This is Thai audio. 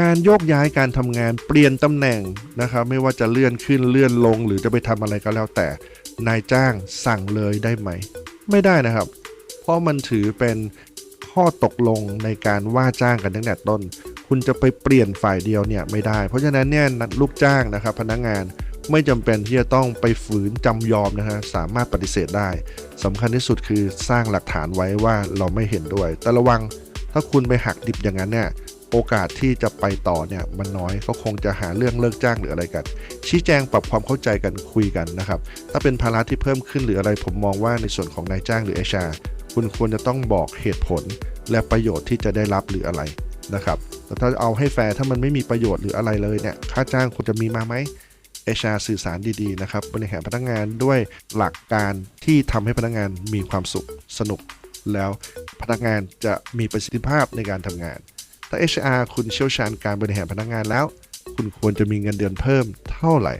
การโยกย้ายการทำงานเปลี่ยนตำแหน่งนะครับไม่ว่าจะเลื่อนขึ้นเลื่อนลง หรือจะไปทำอะไรก็แล้วแต่นายจ้างสั่งเลยได้ไหม ไม่ได้นะครับ เพราะมันถือเป็นข้อตกลงในการว่าจ้างกันตั้งแต่ต้น คุณจะไปเปลี่ยนฝ่ายเดียวเนี่ยไม่ได้ เพราะฉะนั้นเนี่ยลูกจ้างนะครับพนักงานไม่จำเป็นที่จะต้องไปฝืนจำยอมนะฮะสามารถปฏิเสธได้สำคัญที่สุดคือสร้างหลักฐานไว้ว่าเราไม่เห็นด้วย แต่ระวังถ้าคุณไปหักดิบอย่างนั้นเนี่ย โอกาสที่จะไปต่อเนี่ยมันน้อยเขาคงจะหาเรื่องเลิกจ้างหรืออะไรกัน ชี้แจงปรับความเข้าใจกันคุยกันนะครับ ถ้าเป็นภาระที่เพิ่มขึ้นหรืออะไรผมมองว่าในส่วนของนายจ้างหรือเอชาคุณควรจะต้องบอกเหตุผล และประโยชน์ที่จะได้รับหรืออะไรนะครับแต่ถ้าเอาให้แฟร์ถ้ามันไม่มีประโยชน์หรืออะไรเลยเนี่ยค่าจ้างคุณจะมีมาไหมเอชาสื่อสารดีๆนะครับบริหารพนักงานด้วยหลักการที่ทำให้พนักงานมีความสุขสนุก แล้วพนักงานจะมีประสิทธิภาพในการทำงาน ถ้า HR คุณเชี่ยวชาญการบริหารพนักงานแล้ว คุณควรจะมีเงินเดือนเพิ่มเท่าไหร่